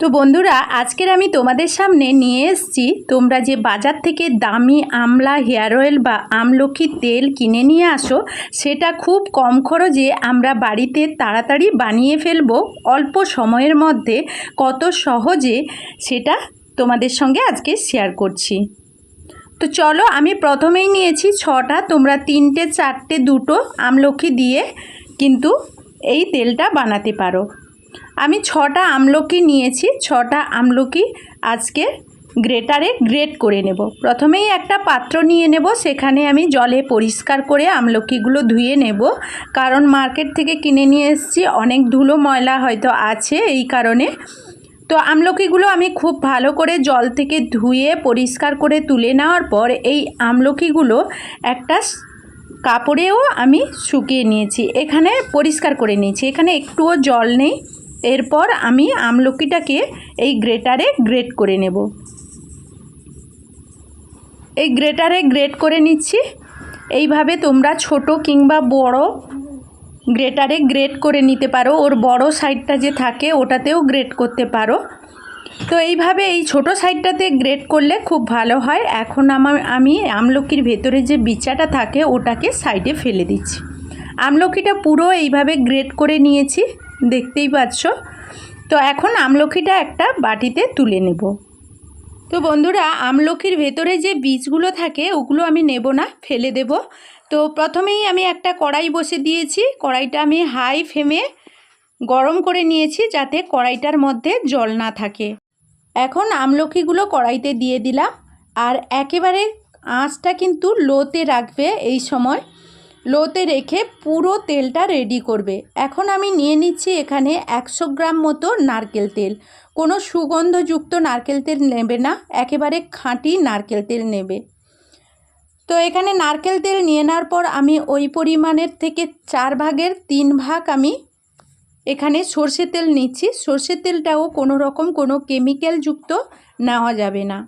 তো বন্ধুরা, আজকের আমি তোমাদের সামনে নিয়ে এসছি তোমরা যে বাজার থেকে দামি আমলা হেয়ার অয়েল বা আমলকি তেল কিনে নিয়ে আসো, সেটা খুব কম খরচে আমরা বাড়িতে তাড়াতাড়ি বানিয়ে ফেলব। অল্প সময়ের মধ্যে কত সহজে সেটা তোমাদের সঙ্গে আজকে শেয়ার করছি। তো চলো, আমি প্রথমেই নিয়েছি ছটা, তোমরা তিনটে, চারটে, দুটো আমলকি দিয়ে কিন্তু এই তেলটা বানাতে পারো। আমি ছটা আমলকি নিয়েছি, ছটা আমলকি আজকে গ্রেটারে গ্রেট করে নেব। প্রথমেই একটা পাত্র নিয়ে নেব, সেখানে আমি জলে পরিষ্কার করে আমলকিগুলো ধুয়ে নেব। কারণ মার্কেট থেকে কিনে নিয়ে এসেছি, অনেক ধুলো ময়লা হয়তো আছে এই কারণে। তো আমলকিগুলো আমি খুব ভালো করে জল থেকে ধুয়ে পরিষ্কার করে তুলে নেওয়ার পর এই আমলকিগুলো একটা কাপড়েও আমি শুকিয়ে নিয়েছি। এখানে পরিষ্কার করে নিয়েছি। এখানে একটুও জল নেই। এরপর আমি আমলকিটাকে এই গ্রেটারে গ্রেট করে নেব। এই গ্রেটারে গ্রেট করে নিচ্ছি। এইভাবে তোমরা ছোট কিংবা বড় গ্রেটারে গ্রেট করে নিতে পারো। ওর বড় সাইডটা যে থাকে, ওটাতেও গ্রেট করতে পারো। তো এইভাবে এই ছোট সাইডটাতে গ্রেট করলে খুব ভালো হয়। এখন আমার আমি আমলকির ভেতরে যে বিচাটা থাকে, ওটাকে সাইডে ফেলে দিচ্ছি। আমলকিটা পুরো এইভাবে গ্রেট করে নিয়েছি। দেখতেই পাচ্ছ। তো এখন আমলকিটা একটা বাটিতে তুলে নেব। তো বন্ধুরা আমলকির ভেতরে যে বীজগুলো থাকে, ওগুলো আমি নেব না, ফেলে দেব। তো প্রথমেই আমি একটা কড়াই বসে দিয়েছি। কড়াইটা আমি হাই ফ্লেমে গরম করে নিয়েছি যাতে কড়াইটার মধ্যে জল না থাকে। এখন আমলকিগুলো কড়াইতে দিয়ে দিলাম। আর একেবারে আঁচটা কিন্তু লোতে রাখবে এই সময়। লোতে রেখে পুরো তেলটা রেডি করবে। এখন আমি নিয়ে নিচ্ছি এখানে একশো গ্রাম মতো নারকেল তেল। কোনো সুগন্ধযুক্ত নারকেল তেল নেবে না, একেবারে খাঁটি নারকেল তেল নেবে। তো এখানে নারকেল তেল নিয়ে নেওয়ার পর আমি ওই পরিমাণের থেকে চার ভাগের তিন ভাগ আমি এখানে সর্ষে তেল নিচ্ছি। সর্ষের তেলটাও কোনো রকম কোনো কেমিক্যালযুক্ত নেওয়া যাবে না।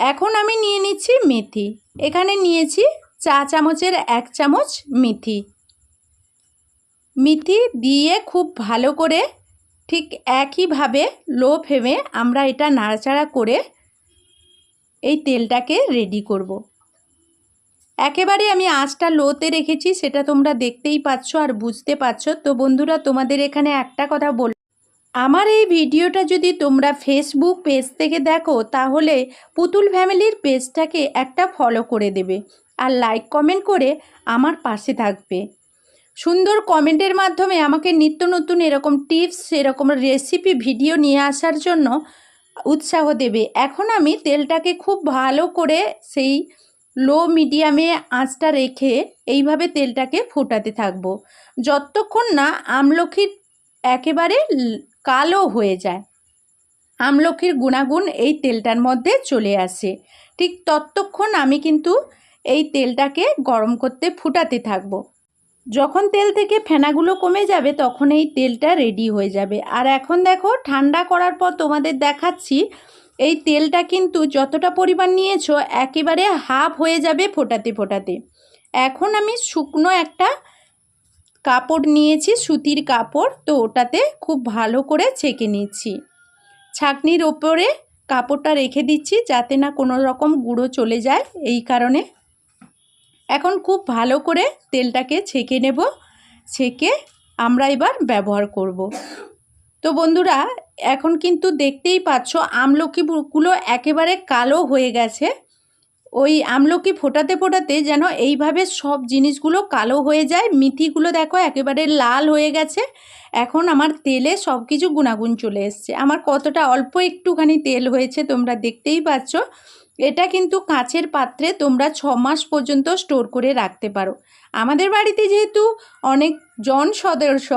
এখন আমি নিয়ে নিচ্ছি মেথি। এখানে নিয়েছি চা চামচের এক চামচ মিথি মিথি দিয়ে খুব ভালো করে ঠিক একইভাবে লো ফ্লেমে আমরা এটা নাড়াচাড়া করে এই তেলটাকে রেডি করব। একেবারে আমি আঁচটা লোতে রেখেছি, সেটা তোমরা দেখতেই পাচ্ছ আর বুঝতে পারছ তো বন্ধুরা, তোমাদের এখানে একটা কথা বল আমার এই ভিডিওটা যদি তোমরা ফেসবুক পেজ থেকে দেখো, তাহলে পুতুল ফ্যামিলির পেজটাকে একটা ফলো করে দেবে। আর লাইক কমেন্ট করে আমার পাশে থাকবে। সুন্দর কমেন্টের মাধ্যমে আমাকে নিত্য নতুন এরকম টিপস এরকম রেসিপি ভিডিও নিয়ে আসার জন্য উৎসাহ দেবে। এখন আমি তেলটাকে খুব ভালো করে সেই লো মিডিয়ামে আঁচটা রেখে এইভাবে তেলটাকে ফোটাতে থাকব। যতক্ষণ না আমলখির একেবারে কালো হয়ে যায়, আমলখির গুণাগুণ এই তেলটার মধ্যে চলে আসে। ঠিক ততক্ষণ আমি কিন্তু এই তেলটাকে গরম করতে ফুটাতে থাকব। যখন তেল থেকে ফেনাগুলো কমে যাবে, তখন এই তেলটা রেডি হয়ে যাবে। আর এখন দেখো, ঠান্ডা করার পর তোমাদের দেখাচ্ছি, এই তেলটা কিন্তু যতটা পরিমাণ নিয়েছো, একেবারে হাফ হয়ে যাবে ফোটাতে ফোটাতে। এখন আমি শুকনো একটা কাপড় নিয়েছি, সুতির কাপড়, তো ওটাতে খুব ভালো করে ছেঁকে নিচ্ছি। ছাকনির ওপরে কাপড়টা রেখে দিচ্ছি, যাতে না কোনো রকম গুঁড়ো চলে যায়, এই কারণে এখন খুব ভালো করে তেলটাকে ছেঁকে নেব। ছেঁকে আমরা এবার ব্যবহার করব। তো বন্ধুরা, এখন কিন্তু দেখতেই পাচ্ছ আমলকিগুলো একেবারে কালো হয়ে গেছে। ওই আমলকি ফোটাতে ফোটাতে যেন এইভাবে সব জিনিসগুলো কালো হয়ে যায়। মিথিগুলো দেখো একেবারে লাল হয়ে গেছে। এখন আমার তেলে সব কিছু গুণাগুণ চলে এসছে। আমার কতটা অল্প একটুখানি তেল হয়েছে তোমরা দেখতেই পাচ্ছ। এটা কিন্তু কাঁচের পাত্রে তোমরা ছ মাস পর্যন্ত স্টোর করে রাখতে পারো। আমাদের বাড়িতে যেহেতু অনেক জন সদস্য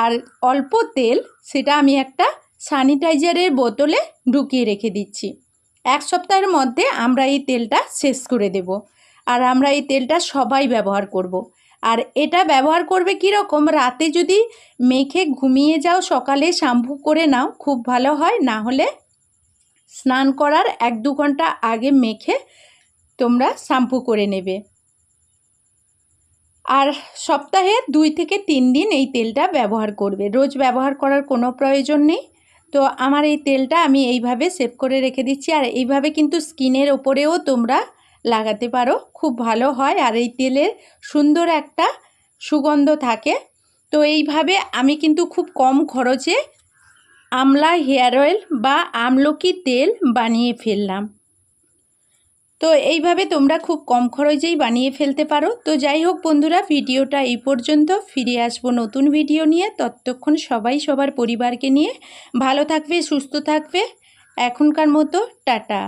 আর অল্প তেল, সেটা আমি একটা স্যানিটাইজারের বোতলে ঢুকিয়ে রেখে দিচ্ছি। এক সপ্তাহের মধ্যে আমরা এই তেলটা শেষ করে দেব আর আমরা এই তেলটা সবাই ব্যবহার করব। আর এটা ব্যবহার করবে কীরকম? রাতে যদি মেখে ঘুমিয়ে যাও সকালে, শ্যাম্পু করে নাও, খুব ভালো হয়, না হলে স্নান করার এক দু ঘণ্টা আগে মেখে তোমরা শ্যাম্পু করে নেবে। আর সপ্তাহে দুই থেকে তিন দিন এই তেলটা ব্যবহার করবে। রোজ ব্যবহার করার কোনো প্রয়োজন নেই। তো আমার এই তেলটা আমি এইভাবে সেভ করে রেখে দিচ্ছি। আর এইভাবে কিন্তু স্কিনের ওপরেও তোমরা লাগাতে পারো। খুব ভালো হয়। আর এই তেলের সুন্দর একটা সুগন্ধ থাকে। তো এইভাবে আমি কিন্তু খুব কম খরচে আমলা হেয়ার অয়েল বা আমলকি তেল বানিয়ে ফেললাম। তো এইভাবে তোমরা খুব কম খরচেই বানিয়ে ফেলতে পারো। তো যাই হোক বন্ধুরা, ভিডিওটা এই পর্যন্ত। ফিরে আসব নতুন ভিডিও নিয়ে ততক্ষণ সবাই সবার পরিবারকে নিয়ে। ভালো থাকবে, সুস্থ থাকবে। এখনকার মতো টাটা।